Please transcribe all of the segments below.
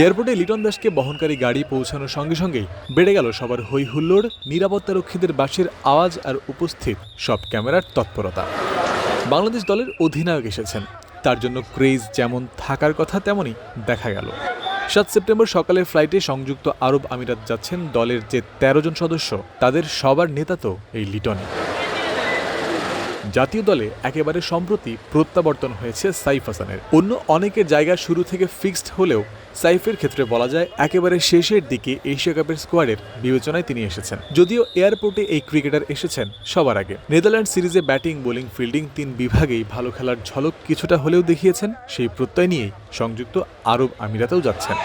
এয়ারপোর্টে লিটন দাসকে বহনকারী গাড়ি পৌঁছানোর সঙ্গে সঙ্গেই বেড়ে গেল সবার হৈ হুল্লোড় নিরাপত্তারক্ষীদের বাসের আওয়াজ আর উপস্থিত সব ক্যামেরার তৎপরতা। বাংলাদেশ দলের অধিনায়ক এসেছেন। তার জন্য ক্রেজ যেমন থাকার কথা তেমনই দেখা গেল। সাত সেপ্টেম্বর সকালে ফ্লাইটে সংযুক্ত আরব আমিরাত যাচ্ছেন দলের যে তেরো জন সদস্য, তাদের সবার নেতা তো এই লিটনই। জাতীয় দলে একেবারে সম্প্রতি প্রত্যাবর্তন হয়েছে সাইফ হাসানের। অন্য অনেকের জায়গা শুরু থেকে ফিক্সড হলেও সাইফের ক্ষেত্রে বলা যায়, একেবারে শেষের দিকে এশিয়া কাপের স্কোয়াডের বিবেচনায় তিনি এসেছেন। যদিও এয়ারপোর্টে এই ক্রিকেটার এসেছেন সবার আগে। নেদারল্যান্ড সিরিজে ব্যাটিং, বোলিং, ফিল্ডিং তিন বিভাগেই ভালো খেলার ঝলক কিছুটা হলেও দেখিয়েছেন, সেই প্রত্যয় নিয়েই সংযুক্ত আরব আমিরাতেও যাচ্ছেন।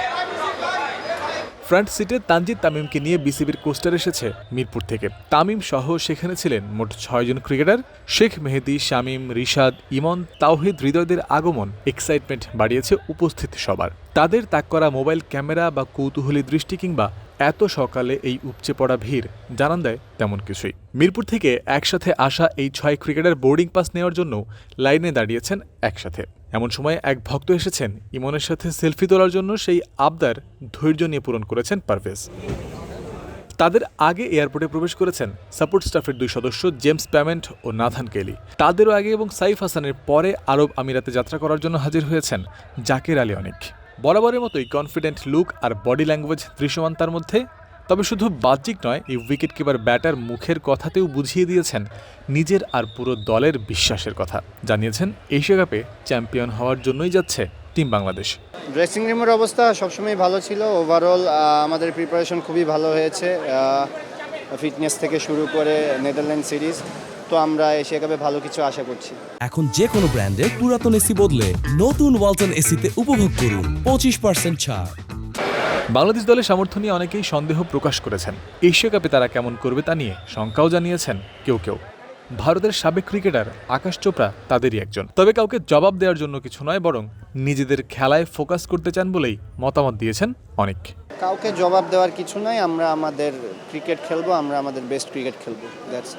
ফ্রন্ট সিটে তানজিদ তামিমকে নিয়ে বিসিবির কোস্টার এসেছে মিরপুর থেকে। তামিম সহ সেখানে ছিলেন মোট ছয়জন ক্রিকেটার। শেখ মেহেদি, শামিম, রিশাদ, ইমন, তাওহিদ হৃদয়দের আগমন এক্সাইটমেন্ট বাড়িয়েছে উপস্থিত সবার। তাদের তাক করা মোবাইল ক্যামেরা বা কৌতূহলী দৃষ্টি কিংবা এত সকালে এই উপচে পড়া ভিড় জানান দেয় তেমন কিছুই। মিরপুর থেকে একসাথে আসা এই ছয় ক্রিকেটার বোর্ডিং পাস নেওয়ার জন্য লাইনে দাঁড়িয়েছেন একসাথে। এমন সময় এক ভক্ত এসেছেন, ইমনের সাথে সেলফি তোলার জন্য সেই আবদার ধৈর্য নিয়ে পূরণ করেছেন পারভেজ। তাদের আগে এয়ারপোর্টে প্রবেশ করেছেন সাপোর্ট স্টাফের দুই সদস্য জেমস প্যামেন্ট ও নাথান কেলি। তাদেরও আগে এবং সাইফ হাসানের পরে আরব আমিরাতে যাত্রা করার জন্য হাজির হয়েছেন জাকের আলী অনেক। বরাবরের মতোই কনফিডেন্ট লুক আর বডি ল্যাঙ্গুয়েজ দৃশ্যমান তার মধ্যে তবে শুধু বাহ্যিক নয় এই উইকেট কিপার ব্যাটার মুখের কথাতেও বুঝিয়ে দিয়েছেন নিজের আর পুরো দলের বিশ্বাসের কথা। জানিয়েছেন এশিয়া কাপে চ্যাম্পিয়ন হওয়ার জন্যই যাচ্ছে টিম বাংলাদেশ। ড্রেসিং রুমের অবস্থা সবসময় ভালো ছিল। ওভারঅল আমাদের প্রিপারেশন খুবই ভালো হয়েছে। ফিটনেস থেকে শুরু করে নেদারল্যান্ড সিরিজ তো আমরা এশিয়া কাপে ভালো কিছু আশা করছি। এখন যে কোনো ব্র্যান্ডের পুরাতন এসি বদলে নতুন ওয়ালটন এসিতে উপভোগ করুন। পঁচিশ পার্সেন্ট ছাড়। বাংলাদেশ দলের সামর্থ্য নিয়ে অনেকেই সন্দেহ প্রকাশ করেছেন। এশিয়া কাপে তারা কেমন করবে তা নিয়ে শঙ্কাও জানিয়েছেন কেউ কেউ। ভারতের সাবেক ক্রিকেটার আকাশ চোপড়া তাদেরই একজন। তবে কাউকে জবাব দেওয়ার জন্য কিছু নয়, বরং নিজেদের খেলায় ফোকাস করতে চান বলেই মতামত দিয়েছেন অনেক। কাউকে জবাব দেওয়ার কিছু নাই, আমরা আমাদের ক্রিকেট খেলব, আমরা আমাদের বেস্ট ক্রিকেট খেলব দ্যাটস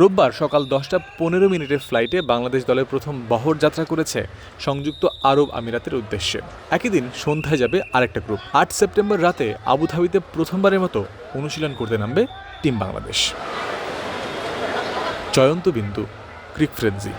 রোববার সকাল দশটা পনেরো মিনিটের ফ্লাইটে বাংলাদেশ দলের প্রথম বহর যাত্রা করেছে সংযুক্ত আরব আমিরাতের উদ্দেশ্যে। একই দিন সন্ধ্যায় যাবে আরেকটা গ্রুপ। আট সেপ্টেম্বর রাতে আবুধাবিতে প্রথমবারের মতো অনুশীলন করতে নামবে টিম বাংলাদেশ। জয়ন্ত বিন্দু, ক্রিক ফ্রেন্সি।